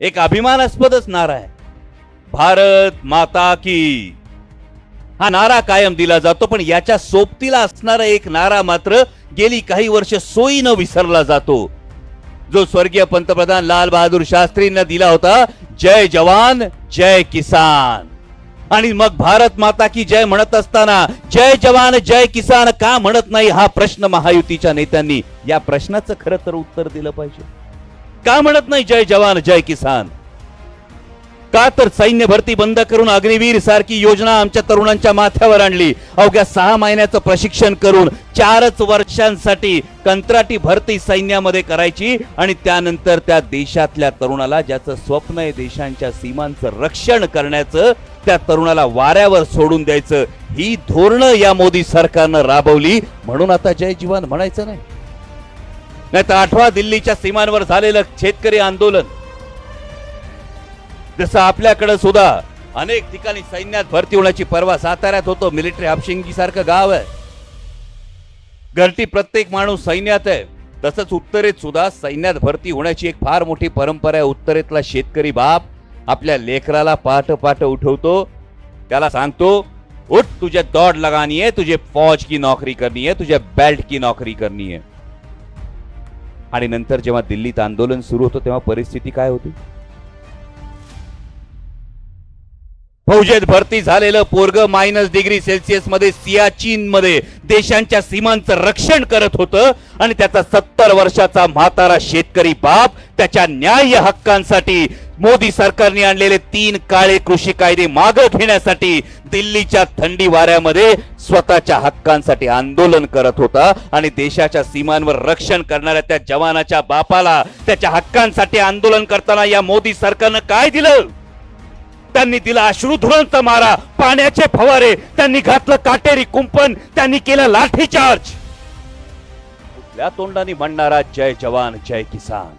एक अभिमानास्पदच नारा आहे. भारत माता की. हा नारा कायम दिला जातो पण याच्या सोबतीला असणारा एक नारा मात्र गेली काही वर्ष सोयीनं विसरला जातो. जो स्वर्गीय पंतप्रधान लाल बहादूर शास्त्रींना दिला होता जय जवान जय किसान. आणि मग भारत माता की जय म्हणत असताना जय जवान जय किसान का म्हणत नाही हा प्रश्न महायुतीच्या नेत्यांनी? या प्रश्नाचं खरं तर उत्तर दिलं पाहिजे. का म्हणत नाही जय जवान जय किसान? का तर सैन्य भरती बंद करून अग्निवीर सारखी योजना आमच्या तरुणांच्या माथ्यावर आणली? अवघ्या सहा महिन्याचं प्रशिक्षण करून चारच वर्षांसाठी कंत्राटी भरती सैन्यामध्ये करायची आणि त्यानंतर त्या देशातल्या तरुणाला ज्याचं स्वप्न आहे देशांच्या सीमांचं रक्षण करण्याचं त्या तरुणाला वाऱ्यावर सोडून द्यायचं. ही धोरणं या मोदी सरकारनं राबवली. म्हणून आता जय जीवन म्हणायचं नाही. नाही तर आठवा दिल्लीच्या सीमांवर झालेलं शेतकरी आंदोलन. जसं आपल्याकडे सुद्धा अनेक ठिकाणी सैन्यात भरती होण्याची परवा साताऱ्यात होतो. मिलिटरी हापशिंगी सारखं गाव आहे. घरटी प्रत्येक माणूस सैन्यात आहे. तसंच उत्तरेत सुद्धा सैन्यात भरती होण्याची एक फार मोठी परंपरा आहे. उत्तरेतला शेतकरी बाप आपल्या लेकराला पाठ पाठ उठवतो. त्याला सांगतो उठ तुझे दौड़ लगानी है तुझे फौज की नौकरी करनी है तुझे बेल्ट की नौकरी करनी है आणि नंतर जेव्हा दिल्लीत आंदोलन सुरू होतं तेव्हा परिस्थिती काय होती? फौजेत भरती झालेलं पोरग मायनस डिग्री सेल्सिअसमध्ये सियाचीन मध्ये देशांच्या सीमांचं रक्षण करत होतं आणि त्याचा सत्तर वर्षाचा म्हातारा शेतकरी बाप त्याच्या न्याय्य हक्कांसाठी मोदी सरकारने आणलेले तीन काळे कृषी कायदे मागे घेण्यासाठी दिल्लीच्या थंडी वाऱ्यामध्ये स्वतःच्या हक्कांसाठी आंदोलन करत होता आणि देशाच्या सीमांवर रक्षण करणाऱ्या त्या जवानाच्या बापाला त्याच्या हक्कांसाठी आंदोलन करताना या मोदी सरकारनं काय दिलं? त्यांनी दिला अश्रुधुरांचा मारा पाण्याचे फवारे त्यांनी घातलं काटेरी कुंपण त्यांनी केलं लाठीचार्ज. कुठल्या तोंडाने म्हणणारा जय जवान जय किसान?